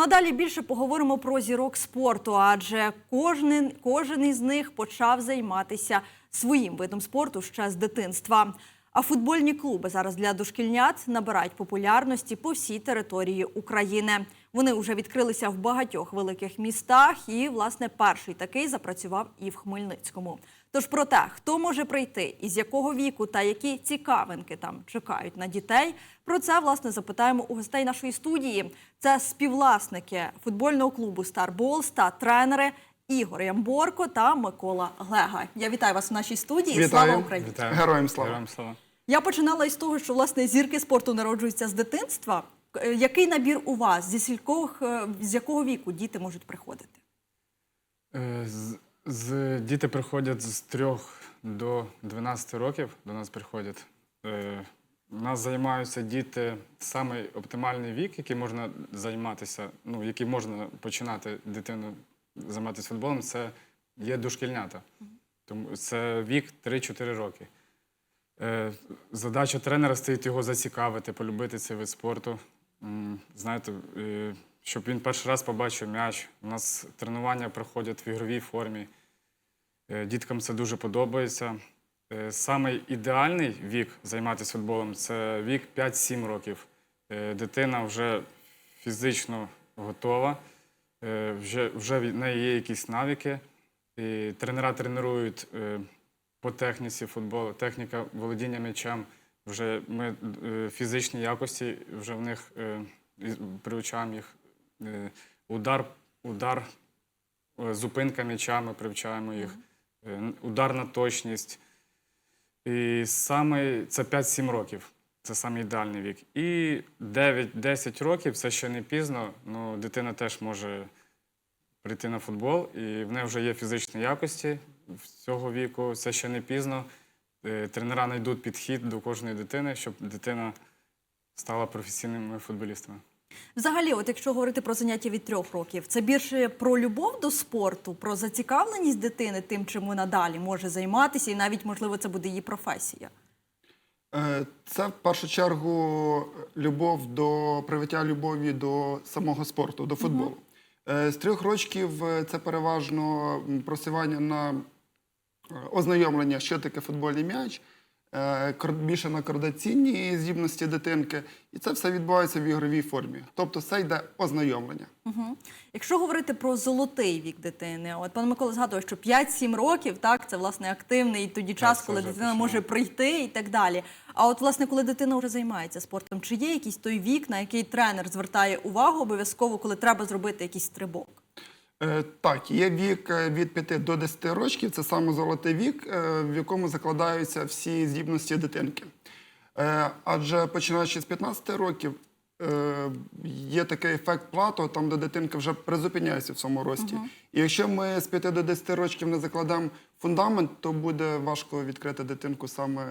Ну а далі більше поговоримо про зірок спорту, адже кожен, кожен із них почав займатися своїм видом спорту ще з дитинства. А футбольні клуби зараз для дошкільнят набирають популярності по всій території України. Вони вже відкрилися в багатьох великих містах, і власне перший такий запрацював і в Хмельницькому. Тож про те, хто може прийти, із якого віку та які цікавинки там чекають на дітей, про це власне запитаємо у гостей нашої студії. Це співвласники футбольного клубу Старболс та тренери Ігор Ямборко та Микола Глега. Я вітаю вас в нашій студії. Вітаю. Слава Україні! Вітаю. Героям слава. Героям слава. Я починала із того, що власне зірки спорту народжуються з дитинства. Е, Який набір у вас? Зі скількох е, з якого віку діти можуть приходити? Е, З, з, діти приходять з 3 до 12 років до нас приходять. Е, У нас займаються діти самий оптимальний вік, який можна займатися, ну, який можна починати дитину займатися футболом, це є дошкільнята. Тому це вік 3-4 роки. Е, Задача тренера стоїть його зацікавити, полюбити цей вид спорту. Знаєте, е, щоб він перший раз побачив м'яч. У нас тренування проходять в ігровій формі. Е, Діткам це дуже подобається. Е, Самий ідеальний вік займатися футболом це вік 5-7 років. Е, Дитина вже фізично готова, вже, вже в неї є якісь навики. І тренера тренують по техніці футболу, техніка володіння м'ячем. Вже ми фізичні якості вже в них приучаємо їх. Е, Удар, удар, е, зупинка м'яча, ми привчаємо їх, е, ударна точність. І саме це 5-7 років. Це саме ідеальний вік. І 9-10 років це ще не пізно. Ну, дитина теж може прийти на футбол, і в неї вже є фізичні якості в цього віку. Це ще не пізно. Тренера знайдуть підхід до кожної дитини, щоб дитина стала професійними футболістами. Взагалі, от якщо говорити про заняття від трьох років, це більше про любов до спорту, про зацікавленість дитини тим, чим вона далі може займатися, і навіть можливо це буде її професія. Е, Це в першу чергу любов до привиття любові до самого спорту, до футболу. Е, З трьох років е, це переважно м, просування на е, ознайомлення, що таке футбольний м'яч, більше на координаційні здібності дитинки. І це все відбувається в ігровій формі. Тобто це йде ознайомлення. Угу. Якщо говорити про золотий вік дитини, от пан Микола згадував, що 5-7 років, так, це власне активний тоді час, це коли дитина може прийти і так далі. А от, власне, коли дитина вже займається спортом, чи є якийсь той вік, на який тренер звертає увагу обов'язково, коли треба зробити якийсь стрибок? Е, Так, є вік е, від 5 до 10 років, це саме золотий вік, е, в якому закладаються всі здібності дитинки. Адже починаючи з 15 років, є такий ефект плато, там, де дитинка вже призупиняється в цьому рості. І якщо ми з 5 до 10 років не закладемо фундамент, то буде важко відкрити дитинку саме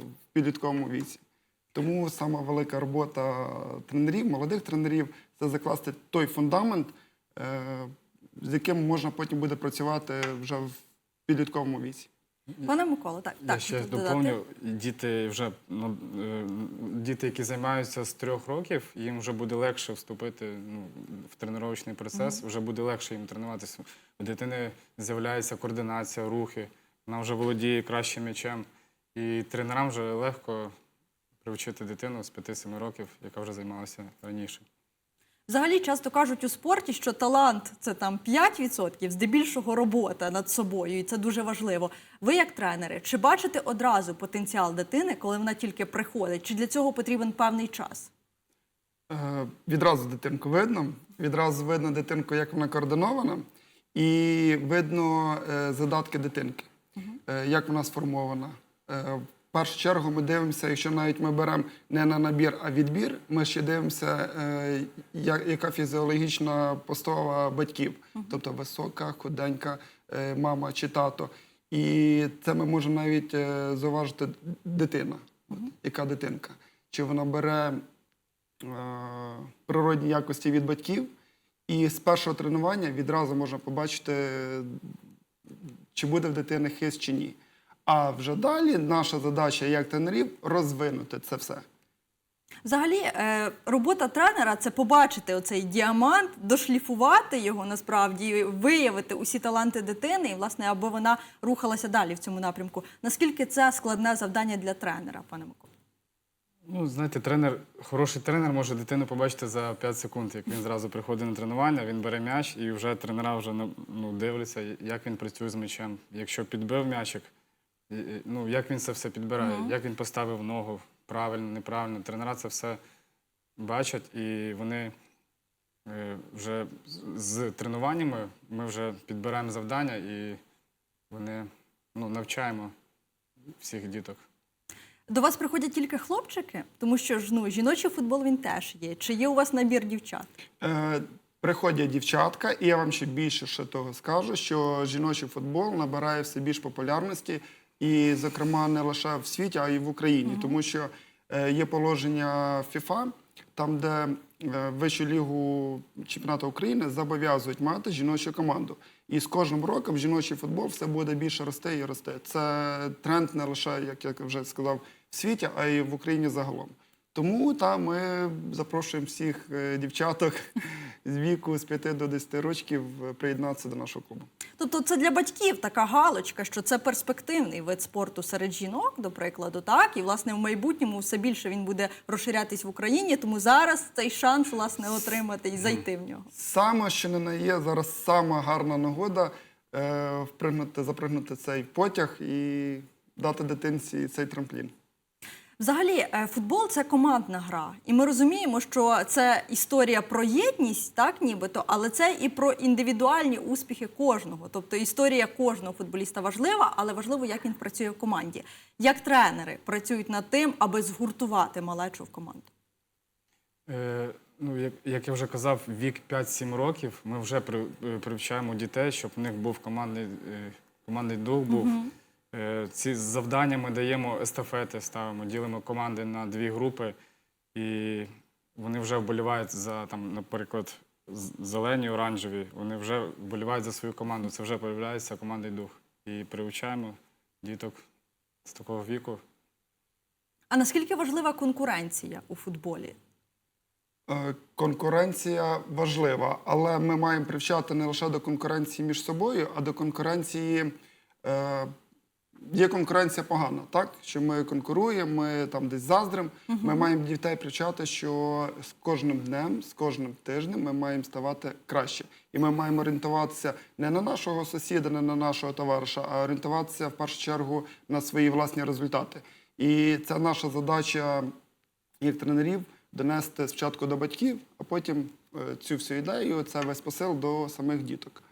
в підлітковому віці. Тому сама велика робота тренерів, молодих тренерів це закласти той фундамент, з яким можна потім буде працювати вже в підлітковому віці. Пане Микола, так, Я так ще доповню, діти вже ну, е, діти, які займаються з трьох років, їм вже буде легше вступити ну, в тренувальний процес, вже буде легше їм тренуватися. У дитини з'являється координація, рухи, вона вже володіє краще м'ячем. І тренерам вже легко привчити дитину з 5-7 років, яка вже займалася раніше. Взагалі часто кажуть у спорті, що талант це там 5%, здебільшого робота над собою, і це дуже важливо. Ви, як тренери, чи бачите одразу потенціал дитини, коли вона тільки приходить? Чи для цього потрібен певний час? Е, Відразу дитинку видно, відразу видно дитинку, як вона координована, і видно е, задатки дитинки, е, як вона сформована. Е, першу чергу ми дивимося, якщо навіть ми беремо не на набір, а відбір, ми ще дивимося, е, я- яка фізіологічна постава батьків, тобто висока, худенька е, мама чи тато. І це ми можемо навіть е, зауважити дитина, от, яка дитинка. Чи вона бере е, природні якості від батьків, і з першого тренування відразу можна побачити, чи буде в дитини хист чи ні. А вже далі наша задача як тренерів розвинути це все. Взагалі, е, робота тренера це побачити оцей діамант, дошліфувати його насправді, виявити усі таланти дитини, і власне, аби вона рухалася далі в цьому напрямку. Наскільки це складне завдання для тренера, пане Миколо? Ну, знаєте, тренер, хороший тренер може дитину побачити за 5 секунд, як він зразу приходить на тренування, він бере м'яч і вже тренера вже ну, ну, дивляться, як він працює з м'ячем. Якщо підбив м'ячик, ну, як він це все підбирає, як він поставив ногу правильно, неправильно. Тренера це все бачать і вони е, вже з- з тренуваннями ми вже підбираємо завдання і вони ну, навчаємо всіх діток. До вас приходять тільки хлопчики, тому що ж ну жіночий футбол він теж є. Чи є у вас набір дівчат? Е, приходять дівчатка, і я вам ще більше ще того скажу, що жіночий футбол набирає все більш популярності, і, зокрема, не лише в світі, а й в Україні, тому що е, є положення FIFA, там, де е, вищу лігу чемпіонату України зобов'язують мати жіночу команду. І з кожним роком жіночий футбол все буде більше рости і рости. Це тренд не лише, як я вже сказав, в світі, а й в Україні загалом. Тому та ми запрошуємо всіх е, дівчаток з віку з 5 до 10 років е, приєднатися до нашого клубу. Тобто це для батьків така галочка, що це перспективний вид спорту серед жінок, до прикладу, так і власне в майбутньому все більше він буде розширятись в Україні. Тому зараз цей шанс власне отримати і зайти в нього. Саме, що не на є зараз сама гарна нагода е, впригнути, запригнути цей потяг і дати дитинці цей трамплін. Взагалі, е, футбол це командна гра, і ми розуміємо, що це історія про єдність, так нібито, але це і про індивідуальні успіхи кожного. Тобто історія кожного футболіста важлива, але важливо, як він працює в команді. Як тренери працюють над тим, аби згуртувати малечу в команду. Е, ну, як, як я вже казав, вік 5-7 років ми вже при, е, привчаємо дітей, щоб в них був командний, е, командний дух був. Е, ці завдання ми даємо естафети, ставимо, ділимо команди на дві групи, і вони вже вболівають за, там, наприклад, зелені, оранжеві, вони вже вболівають за свою команду. Це вже проявляється командний дух. І привчаємо діток з такого віку. А наскільки важлива конкуренція у футболі? Е, Конкуренція важлива, але ми маємо привчати не лише до конкуренції між собою, а до конкуренції. Є конкуренція погана, так? Що ми конкуруємо, ми там десь заздримо. Ми маємо дітей привчати, що з кожним днем, з кожним тижнем ми маємо ставати краще. І ми маємо орієнтуватися не на нашого сусіда, не на нашого товариша, а орієнтуватися в першу чергу на свої власні результати. І це наша задача як тренерів донести спочатку до батьків, а потім е, цю всю ідею, це весь посил до самих діток.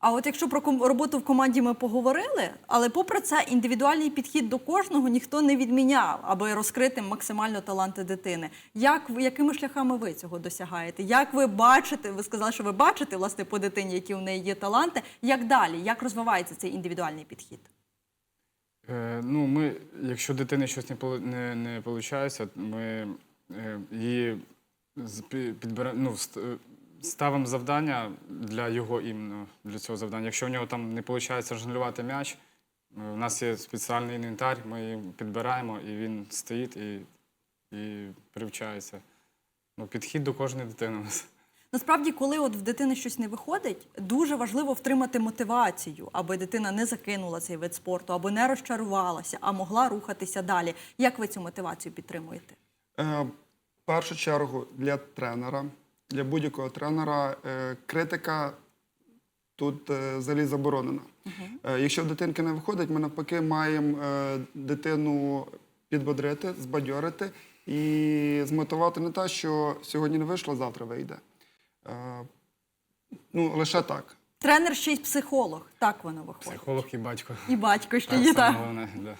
А от якщо про роботу в команді ми поговорили, але попри це індивідуальний підхід до кожного ніхто не відміняв, аби розкрити максимально таланти дитини. Як якими шляхами ви цього досягаєте? Як ви бачите? Ви сказали, що ви бачите власне по дитині, які у неї є таланти. Як далі? Як розвивається цей індивідуальний підхід? Е, ну, ми, якщо дитини щось не, не, не виходить, ми е, її з- пі- ну, ставимо завдання для його іменно, для цього завдання. Якщо в нього там не виходить жонглювати м'яч, е, у нас є спеціальний інвентар, ми її підбираємо, і він стоїть і, і привчається. Ну, підхід до кожної дитини у нас. Насправді, коли от в дитини щось не виходить, дуже важливо втримати мотивацію, аби дитина не закинула цей вид спорту, або не розчарувалася, а могла рухатися далі. Як ви цю мотивацію підтримуєте? Е, В першу чергу для тренера, для будь-якого тренера е, критика тут е, взагалі заборонена. Е, Якщо в дитинки не виходить, ми навпаки маємо е, дитину підбодрити, збадьорити і змотивувати не те, що сьогодні не вийшло, завтра вийде. Е, Ну, лише так. Тренер ще й психолог. Так воно виходить. Психолог і батько. І батько ще Так, є. Так. головне, да.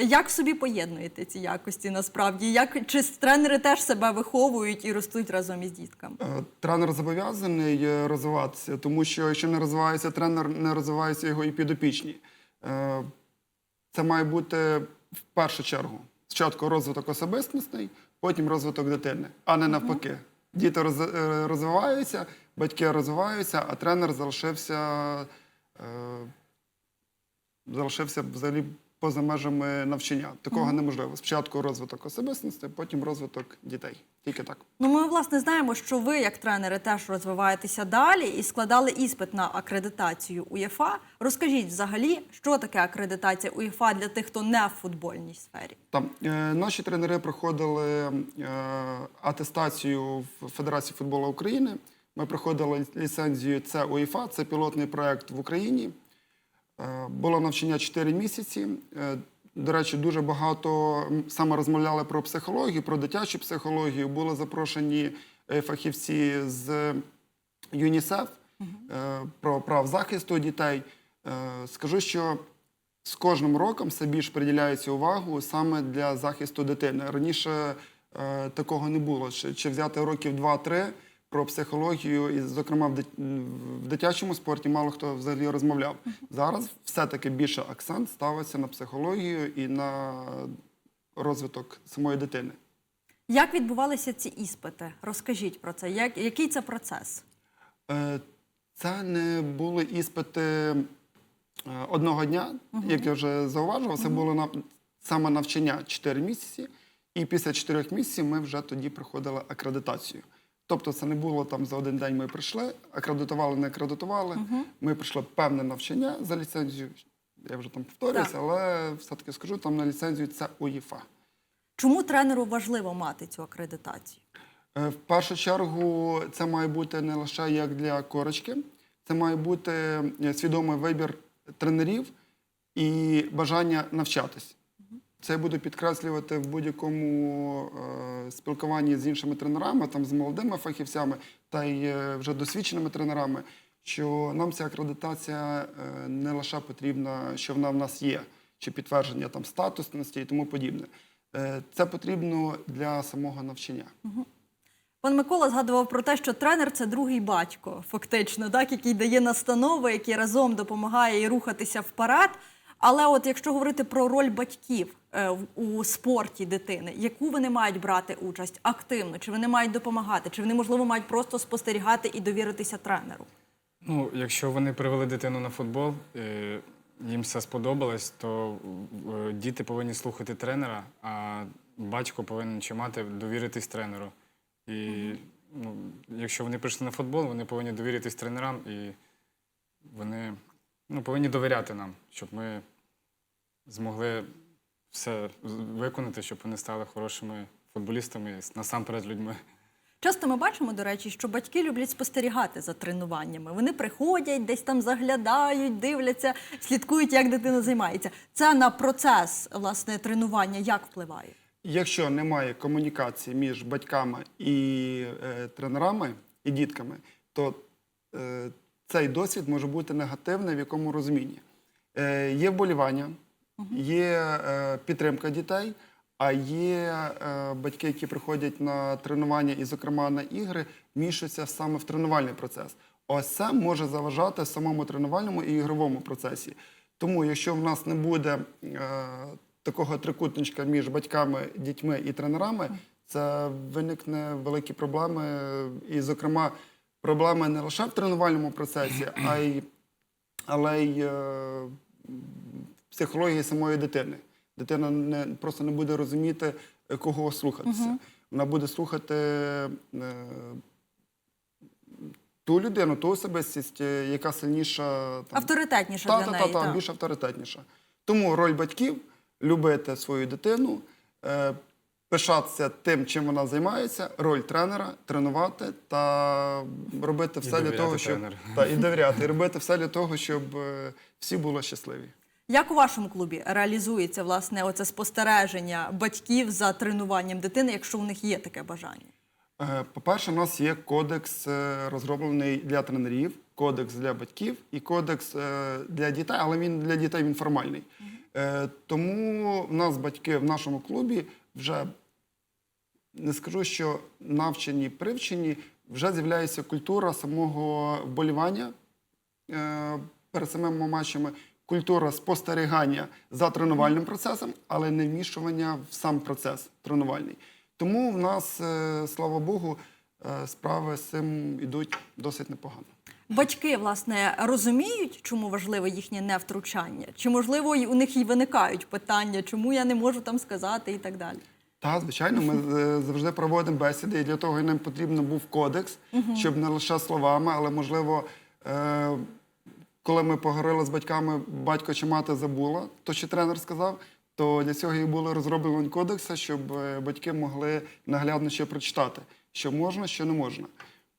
Як в собі поєднуєте ці якості насправді? Як чи тренери теж себе виховують і ростуть разом із дітками? Е, Тренер зобов'язаний е, розвиватися, тому що якщо не розвивається тренер, не розвиваються його і підопічні. Е, Це має бути в першу чергу. Спочатку розвиток особистісний, потім розвиток дитини, а не навпаки. Діти роз- розвиваються, батьки розвиваються, а тренер залишився, е, залишився взагалі поза межами навчання. Такого неможливо. Спочатку розвиток особистості, потім розвиток дітей. Тільки так. Ну, ми власне знаємо, що ви, як тренери, теж розвиваєтеся далі і складали іспит на акредитацію УЄФА. Розкажіть взагалі, що таке акредитація УЄФА для тих, хто не в футбольній сфері. Там е, наші тренери проходили е, атестацію в Федерації футболу України. Ми проходили ліцензію це УЄФА, це пілотний проект в Україні. Е, було навчання 4 місяці. Е, до речі, дуже багато саме розмовляли про психологію, про дитячу психологію. Були запрошені е, фахівці з ЮНІСЕФ про прав захисту дітей. Скажу, що з кожним роком все більш приділяється увагу саме для захисту дитини. Раніше такого не було. Чи, чи взяти років 2-3 про психологію, і, зокрема, в, дитячому спорті мало хто взагалі розмовляв. Зараз все-таки більше акцент ставиться на психологію і на розвиток самої дитини. Як відбувалися ці іспити? Розкажіть про це. Як, який це процес? Е, Це не були іспити е, одного дня, як я вже зауважував. Це було на саме навчання 4 місяці, і після 4 місяців ми вже тоді проходили акредитацію. Тобто це не було там за один день. Ми прийшли, акредитували, не акредитували. Ми пройшли певне навчання за ліцензію. Я вже там повторююся, Так. але все-таки скажу, там на ліцензію це УЄФА. Чому тренеру важливо мати цю акредитацію? Е, В першу чергу це має бути не лише як для корочки, це має бути е, свідомий вибір тренерів і бажання навчатись. Це я буду підкреслювати в будь-якому е, спілкуванні з іншими тренерами, там з молодими фахівцями та й е, вже досвідченими тренерами, що нам ця акредитація е, не лише потрібна, що вона в нас є, чи підтвердження там статусності і тому подібне. Е, це потрібно для самого навчання. Пан Микола згадував про те, що тренер це другий батько, фактично, так, який дає настанови, який разом допомагає і рухатися вперед. Але от якщо говорити про роль батьків в- у спорті дитини, яку вони мають брати участь активно, чи вони мають допомагати, чи вони можливо мають просто спостерігати і довіритися тренеру? Ну, якщо вони привели дитину на футбол, е, їм все сподобалось, то е, діти повинні слухати тренера, а батько повинен чи мати довіритись тренеру. І ну, якщо вони прийшли на футбол, вони повинні довіритись тренерам і вони ну, повинні довіряти нам, щоб ми змогли все виконати, щоб вони стали хорошими футболістами, насамперед людьми. Часто ми бачимо, до речі, що батьки люблять спостерігати за тренуваннями. Вони приходять, десь там заглядають, дивляться, слідкують, як дитина займається. Це на процес власне тренування як впливає? Якщо немає комунікації між батьками і е, тренерами і дітками, то е, цей досвід може бути негативний в якому розумінні. Е, є вболівання, є е, підтримка дітей, а є е, батьки, які приходять на тренування і, зокрема, на ігри, мішуться саме в тренувальний процес. Ось це може заважати самому тренувальному і ігровому процесі. Тому, якщо в нас не буде е, такого трикутничка між батьками, дітьми і тренерами, це виникне великі проблеми. І, зокрема, проблеми не лише в тренувальному процесі, а й але й психології самої дитини. Дитина не, просто не буде розуміти, е, кого слухатися. Вона буде слухати е, ту людину, ту особистість, е, яка сильніша там, Авторитетніше та, для та, неї. та, та, так. більш авторитетніша. Тому роль батьків любити свою дитину, е, пишатися тим, чим вона займається, роль тренера тренувати та робити все для довіряти того, щоб та, і довіряти, і робити все для того, щоб е, всі були щасливі. Як у вашому клубі реалізується власне оце спостереження батьків за тренуванням дитини, якщо у них є таке бажання? Е, По-перше, у нас є кодекс е, розроблений для тренерів, кодекс для батьків і кодекс е, для дітей, але він для дітей він формальний. Тому в нас батьки в нашому клубі вже не скажу, що навчені, привчені, вже з'являється культура самого вболівання перед самими матчами, культура спостерігання за тренувальним процесом, але не вмішування в сам процес тренувальний. Тому в нас, е, слава Богу, е, справи з цим йдуть досить непогано. Батьки власне розуміють, чому важливе їхнє невтручання? Чи можливо і у них і виникають питання, чому я не можу там сказати і так далі? Та, звичайно, ми е, завжди проводимо бесіди, і для того нам потрібен був кодекс, щоб не лише словами, але можливо, коли ми поговорили з батьками, батько чи мати забула, то що тренер сказав, то для цього і було розроблено кодекси, щоб е, батьки могли наглядно ще прочитати, що можна, що не можна.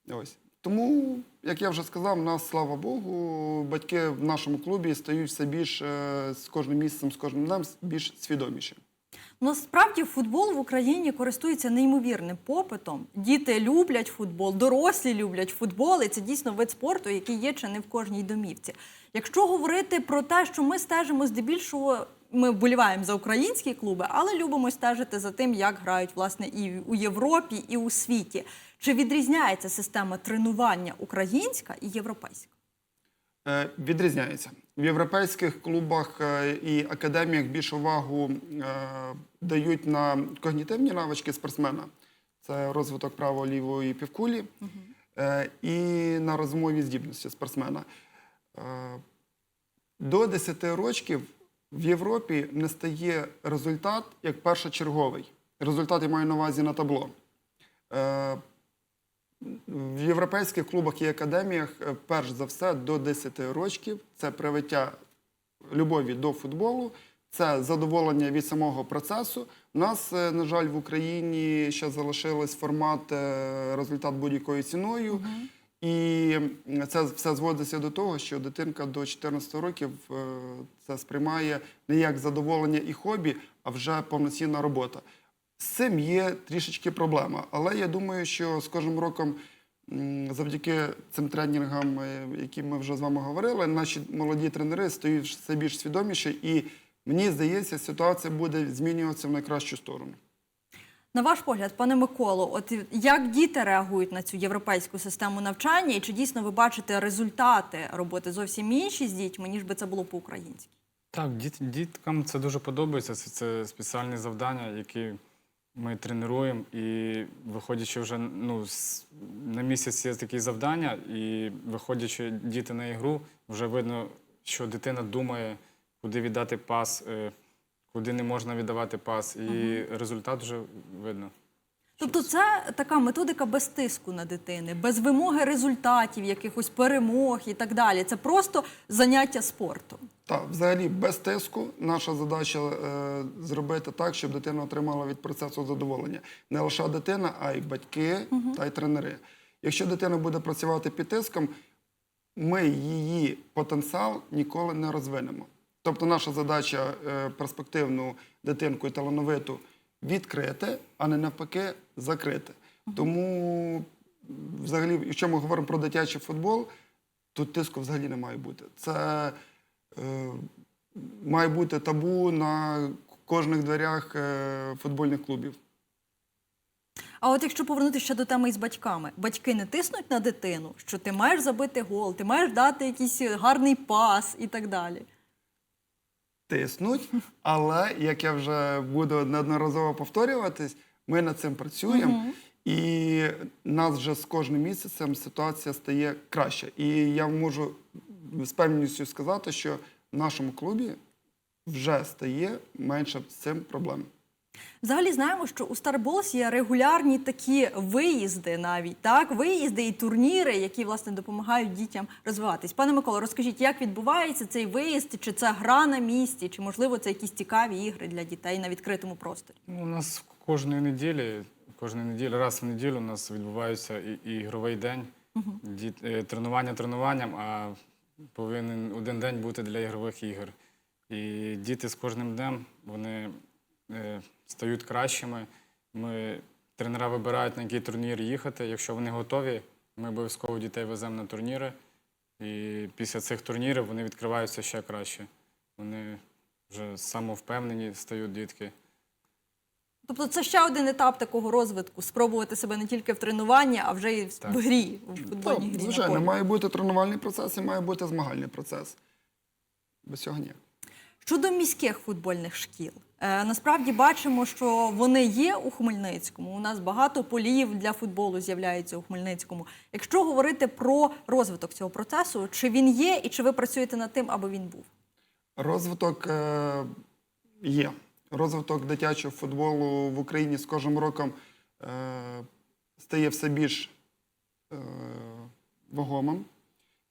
Ось. Тому, як я вже сказав, у нас, слава Богу, батьки в нашому клубі стають все більш е, з кожним місяцем, з кожним днем більш свідоміші. Насправді футбол в Україні користується неймовірним попитом. Діти люблять футбол, дорослі люблять футбол, і це дійсно вид спорту, який є чи не в кожній домівці. Якщо говорити про те, що ми стежимо здебільшого, ми вболіваємо за українські клуби, але любимо стежити за тим, як грають власне і у Європі, і у світі. Чи відрізняється система тренування українська і європейська? Е, Відрізняється. В європейських клубах е, і академіях більше увагу е, дають на когнітивні навички спортсмена. Це розвиток право-лівої півкулі е, і на розумові здібності спортсмена. До 10 років в Європі не стає результат як першочерговий. Результат я маю на увазі на табло. В європейських клубах і академіях, е, перш за все, до 10 років це привиття любові до футболу, це задоволення від самого процесу. У нас, е, на жаль, в Україні ще залишилось формат е, результат будь-якою ціною. І це все зводиться до того, що дитинка до 14 років це сприймає не як задоволення і хобі, а вже повноцінна робота. З цим є трішечки проблема. Але я думаю, що з кожним роком, завдяки цим тренінгам, е, які ми вже з вами говорили, наші молоді тренери стають все більш свідоміші, і мені здається, ситуація буде змінюватися в найкращу сторону. На ваш погляд, пане Миколо, от як діти реагують на цю європейську систему навчання, і чи дійсно ви бачите результати роботи зовсім інші з дітьми, ніж би це було по-українськи? Так, діт, діткам це дуже подобається. Це, це спеціальні завдання, які ми тренуємо. І виходячи вже ну, на місяць є такі завдання, і виходячи діти на ігру, вже видно, що дитина думає, куди віддати пас, е, куди не можна віддавати пас. І результат вже видно. Тобто, це така методика без тиску на дитини, без вимоги результатів, якихось перемог і так далі. Це просто заняття спортом. Так, взагалі без тиску наша задача е, зробити так, щоб дитина отримала від процесу задоволення. Не лише дитина, а й батьки та й тренери. Якщо дитина буде працювати під тиском, ми її потенціал ніколи не розвинемо. Тобто наша задача е, перспективну дитинку і талановиту відкрити, а не навпаки закрити. Тому, взагалі, якщо ми говоримо про дитячий футбол, тут тиску взагалі не має бути. Це має бути табу на кожних дверях е, футбольних клубів. А от якщо повернутися ще до теми із батьками, батьки не тиснуть на дитину, що ти маєш забити гол, ти маєш дати якийсь гарний пас і так далі. Тиснуть, але як я вже буду неодноразово повторюватись, ми над цим працюємо. І нас вже з кожним місяцем ситуація стає краще. І я можу з певністю сказати, що в нашому клубі вже стає менше з цим проблем. Взагалі знаємо, що у Старболс є регулярні такі виїзди, навіть так, виїзди і турніри, які власне допомагають дітям розвиватись. Пане Миколо, розкажіть, як відбувається цей виїзд? Чи це гра на місці, чи можливо це якісь цікаві ігри для дітей на відкритому просторі? Ну, у нас кожної неділі, кожної неділі, раз в неділю у нас відбувається і, і ігровий день. Діт, е, тренування тренуванням, а повинен один день бути для ігрових ігор. І діти з кожним днем вони е, стають кращими. Ми, тренера вибирають, на який турнір їхати. Якщо вони готові, ми обов'язково дітей веземо на турніри. І після цих турнірів вони відкриваються ще краще. Вони вже самовпевнені стають дітки. Тобто це ще один етап такого розвитку спробувати себе не тільки в тренуванні, а вже і в Так. грі, в Так, футбольній грі. на звичайно, полі. має бути тренувальний процес і має бути змагальний процес. Без цього ні. Щодо міських футбольних шкіл, Е, Насправді бачимо, що вони є у Хмельницькому. У нас багато полів для футболу з'являється у Хмельницькому. Якщо говорити про розвиток цього процесу, чи він є і чи ви працюєте над тим, аби він був? Розвиток е, є. Розвиток дитячого футболу в Україні з кожним роком е, стає все більш е, вагомим.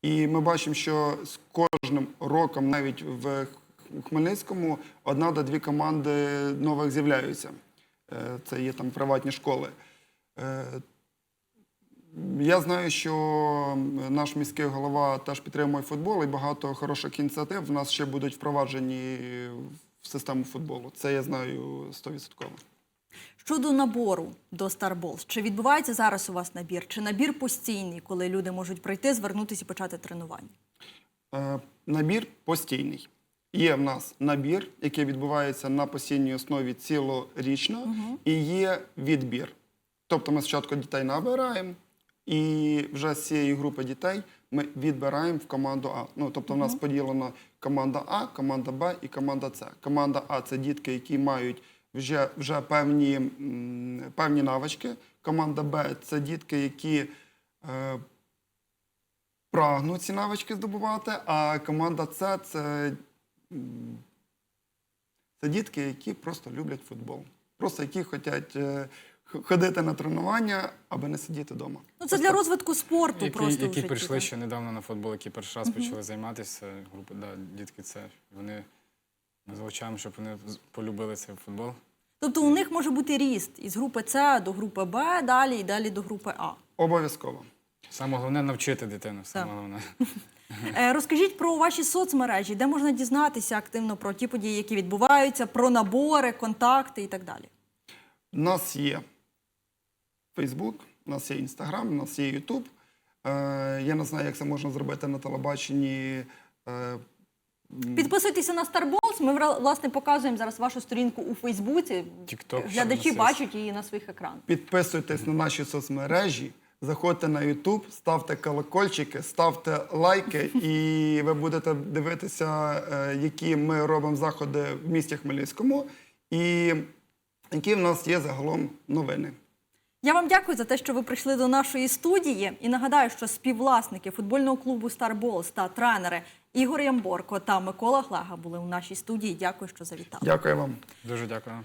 І ми бачимо, що з кожним роком, навіть в Хмельницькому, одна до дві команди нових з'являються. Е, це є там приватні школи. Е, я знаю, що наш міський голова теж підтримує футбол і багато хороших ініціатив в нас ще будуть впроваджені в систему футболу. Це я знаю 100%. Щодо набору до Starballs, чи відбувається зараз у вас набір? Чи набір постійний, коли люди можуть прийти, звернутися і почати тренування? Е, Набір постійний. Є в нас набір, який відбувається на постійній основі цілорічно, і є відбір. Тобто ми спочатку дітей набираємо, і вже з цієї групи дітей ми відбираємо в команду А. Ну, тобто, в нас поділена команда А, команда Б і команда С. Команда А це дітки, які мають вже, вже певні, певні навички. Команда Б це дітки, які е, прагнуть ці навички здобувати, а команда С це, це дітки, які просто люблять футбол. Просто які хочуть е, ходити на тренування, аби не сидіти вдома. Ну це для розвитку спорту Які, просто в які житті, прийшли так. ще недавно на футбол, які перший раз почали займатися. Група, да, дітки, це вони ми залучаємо, щоб вони полюбили цей футбол. Тобто у них може бути ріст із групи С до групи Б, далі і далі до групи А. Обов'язково. Саме головне навчити дитину. Саме Так. головне. Е, Розкажіть про ваші соцмережі, де можна дізнатися активно про ті події, які відбуваються, про набори, контакти і так далі. У нас є Фейсбук, у нас є Інстаграм, у нас є Ютуб. Е, я не знаю, як це можна зробити на телебаченні. Е, Підписуйтеся на Starballs. Ми власне показуємо зараз вашу сторінку у Фейсбуці. TikTok, Глядачі бачать її на своїх екранах. Підписуйтесь на наші соцмережі, заходьте на YouTube, ставте колокольчики, ставте лайки, і ви будете дивитися, е, які ми робимо заходи в місті Хмельницькому, і які в нас є загалом новини. Я вам дякую за те, що ви прийшли до нашої студії. І нагадаю, що співвласники футбольного клубу Старболс та тренери Ігор Ямборко та Микола Глага були у нашій студії. Дякую, що завітали. Дякую вам. Дуже дякую.